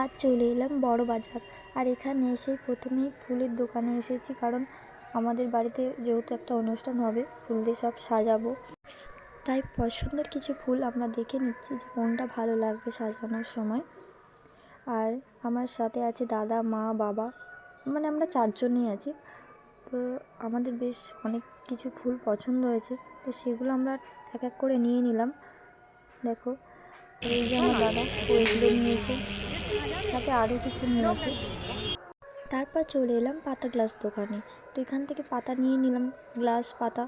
আর চলে এলাম বড় বাজার। আর এখানে এসে প্রথমেই ফুলের দোকানে এসেছি, কারণ আমাদের বাড়িতে যেহেতু একটা অনুষ্ঠান হবে ফুল দিয়ে সব সাজাবো। তাই পছন্দের কিছু ফুল আমরা দেখে নিচ্ছি যে কোনটা ভালো লাগবে সাজানোর সময়। আর আমার সাথে আছে দাদা, মা, বাবা মানে আমরা চারজনই আছি। তো আমাদের বেশ অনেক কিছু ফুল পছন্দ হয়েছে, তো সেগুলো আমরা এক এক করে নিয়ে নিলাম। দেখো, এই যে আমার দাদা ও এগুলো নিয়েছে। সাথে আরও কিছু নিয়েছে তারপর চলে এলাম পাতা গ্লাস দোকানে। তো এখান থেকে পাতা নিয়ে নিলাম, গ্লাস, পাতা।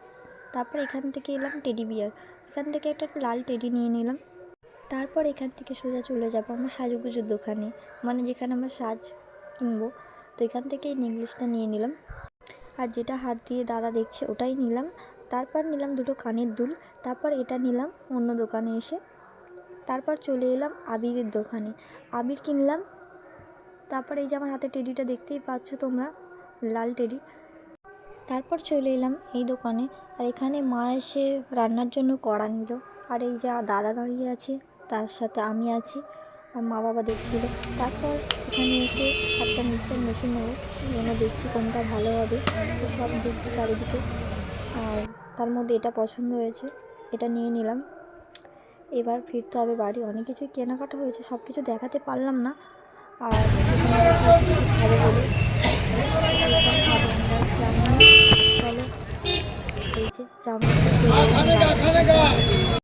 তারপর এখান থেকে এলাম টেডি বিয়ার। এখান থেকে একটা লাল টেডি নিয়ে নিলাম। তারপর এখান থেকে সোজা চলে যাব আমার সাজুগুজুর দোকানে মানে যেখানে আমরা সাজ কিনবো। তো এখান থেকে এই নেকলেসটা নিয়ে নিলাম। আর যেটা হাত দিয়ে দাদা দেখছে ওটাই নিলাম। তারপর নিলাম দুটো কানের দুল। তারপর এটা নিলাম অন্য দোকানে এসে। তারপর চলে এলাম আবিরের দোকানে। আবির কিনলাম। তারপর এই যে আমার হাতে টেডিটা দেখতেই পাচ্ছ তোমরা, লাল টেডি। তারপর চলে এলাম এই দোকানে। আর এখানে মা এসে রান্নার জন্য কড়া নিল। আর এই যে দাদা দাঁড়িয়ে আছে, তার সাথে আমি আছি। আর মা বাবা দেখছিল। তারপর এখানে এসে একটা মিক্সচার মেশিন নেব যেন দেখছি কোনটা ভালো হবে। সব দেখছি চারিদিকে। আর তার মধ্যে এটা পছন্দ হয়েছে। এটা নিয়ে নিলাম। এবার ফিরতে হবে বাড়ি। অনেক কিছুই কেনাকাটা হয়েছে সব কিছু দেখাতে পারলাম না। আর চলো, এই যে